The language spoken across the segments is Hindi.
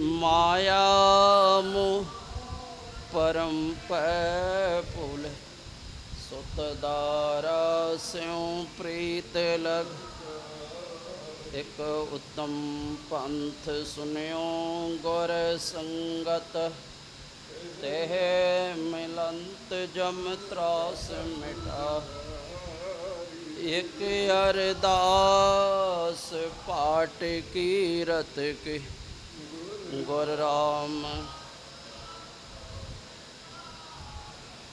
माया मोह परम पुल। सुतदारा स्यों प्रीत लग। एक उत्तम पंथ सुनियो गौर संगत। तेह मिलंत जम त्रास मिटा। एक अरदास पाठ की रत की। ਗੁਰ ਰਾਮ।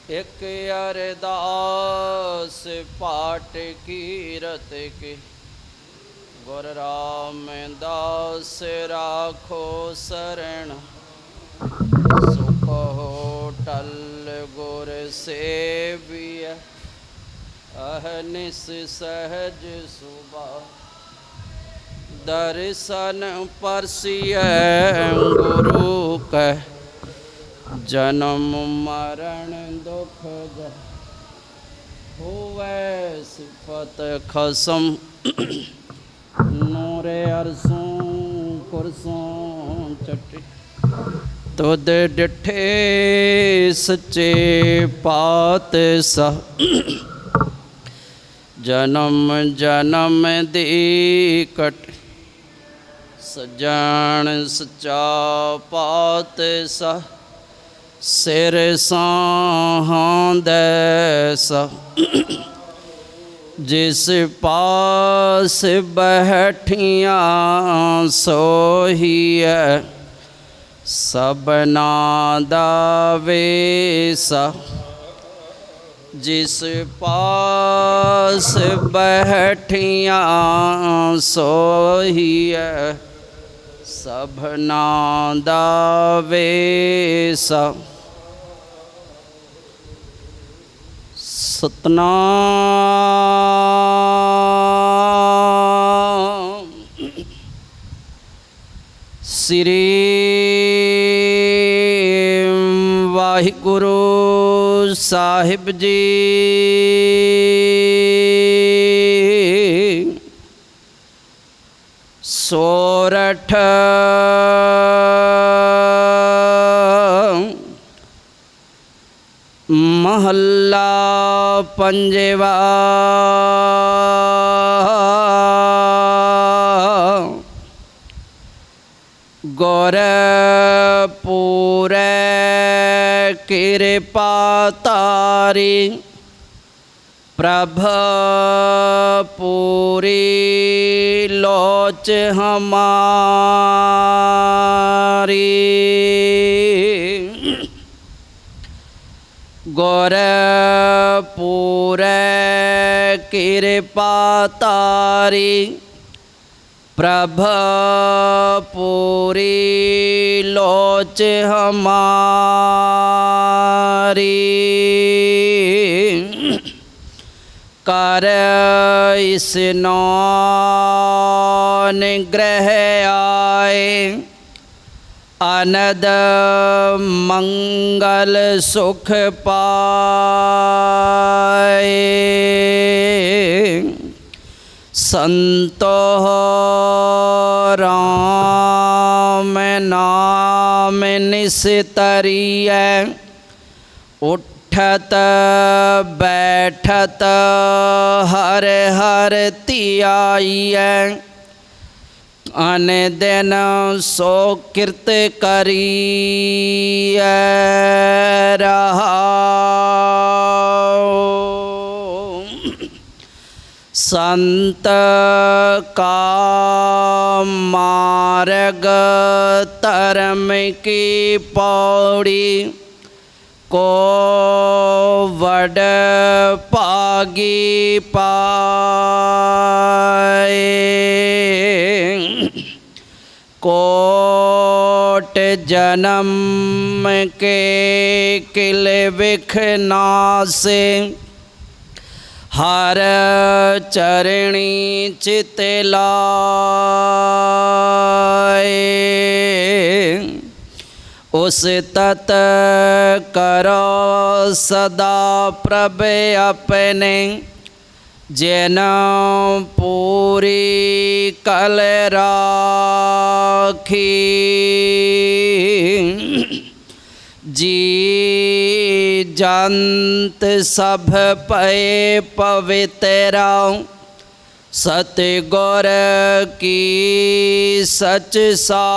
ਇਕ ਅਰਦਾਸ ਪਾਟ ਕੀਰਤ ਕੀ ਗੁਰ ਰਾਮਦਾਸ ਰਾਖੋ ਸਰਣ ਸੁਖੋ ਟਲ ਗੁਰ ਸੇਵੀਐ। ਅਹਨਿਸ ਸਹਜ ਸੁਭਾ। ਦਰਸ਼ਨ ਪਰਸੀਐ, ਗੁਰੂ ਕੈ ਜਨਮ ਮਰਨ ਦੁਖ ਜ ਹੋਵੈ ਸਿਫਤ ਖਸਮ। ਨੂਰੇ ਅਰਸੋਂ ਕੁਰਸੋਂ ਚਟੇ, ਤੁਧ ਡਿਠੇ ਸੱਚੇ ਪਾਤ ਸਾ ਜਨਮ ਜਨਮ ਦੀ ਕਟ ਸਜਾਣ ਸਚਾ ਪਾਤ ਸਾ, ਸਿਰ ਸਾਹਾਂ ਦੈਸਾ ਜਿਸ ਪਾਸ ਬੈਠੀਆਂ ਸੋਹੀਐ ਸਬਨਾ ਦਾ ਵੇਸਾ ਜਿਸ ਪਾਸ ਬੈਠੀਆਂ ਸੋਹੀਐ ਸਭਨਾ ਦਾ ਵੇਸਾ ਸਤਨਾਮ ਸ੍ਰੀ ਵਾਹਿਗੁਰੂ ਸਾਹਿਬ ਜੀ सोरठ। महल्ला पंजेवा। गौरपुर कृपा तारी। प्रभपुरी लोच हमारी गोरपुर कृपातारी प्रभपुरी लोच हमारी कर इस ग्रह आए। अनद मंगल सुख पाए। संतो राम नाम निस्तरीय। उठ बैठत बैठत, हर हर तियाई अन दिन सो कृत करी रहा संत का मार्ग, धर्म की पौड़ी को वड पागी पाए। कोट जन्म के किले विखना से हर चरणी चितला उस तत् करो सदा प्रभे अपने, जन पूरी कल राखी। जी जंत सब पे पवित्र सतगुर की सच साखी।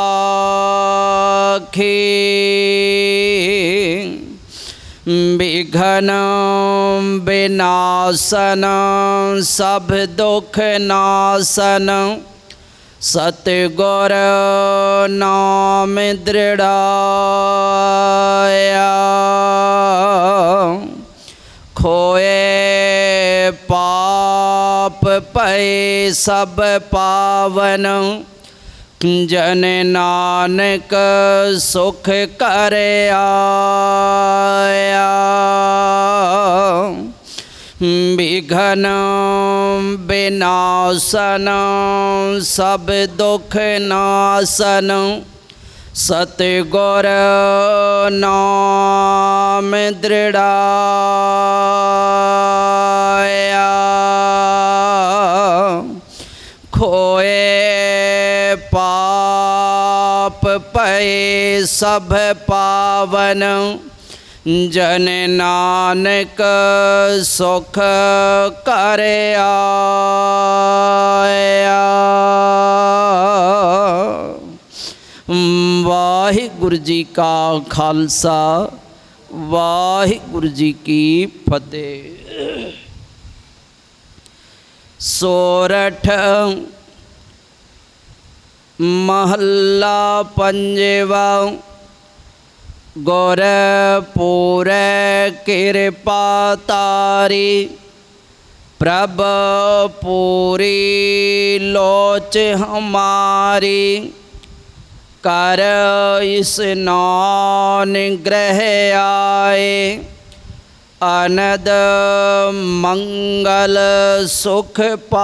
विघन विनाशन सब दुख नासन सतगुर नाम दृढ़ाया। ਪਾਪ ਸਭ ਪਾਵਨ। ਜਨ ਨਾਨਕ ਸੁਖ ਕਰ ਆਇਆ। ਵਿਘਨ ਬਿਨਾਸਨ, ਸਭ ਦੁਖ ਨਾਸਨ। ਸਤਿਗੁਰ ਨਾਮ ਦ੍ਰਿੜਾਇਆ। खोए पाप पए सब पावन। जन नानक सुख कर वाहिगुरु जी का खालसा, वाहिगुरु जी की फतेह। सोरठ महल्ला पंजेवा गौरपुर कृपा तारी प्रभपुरी लोच हमारी कर इस नान ग्रह आए। ਅਨਦ ਮੰਗਲ ਸੁਖ ਪਾਏ।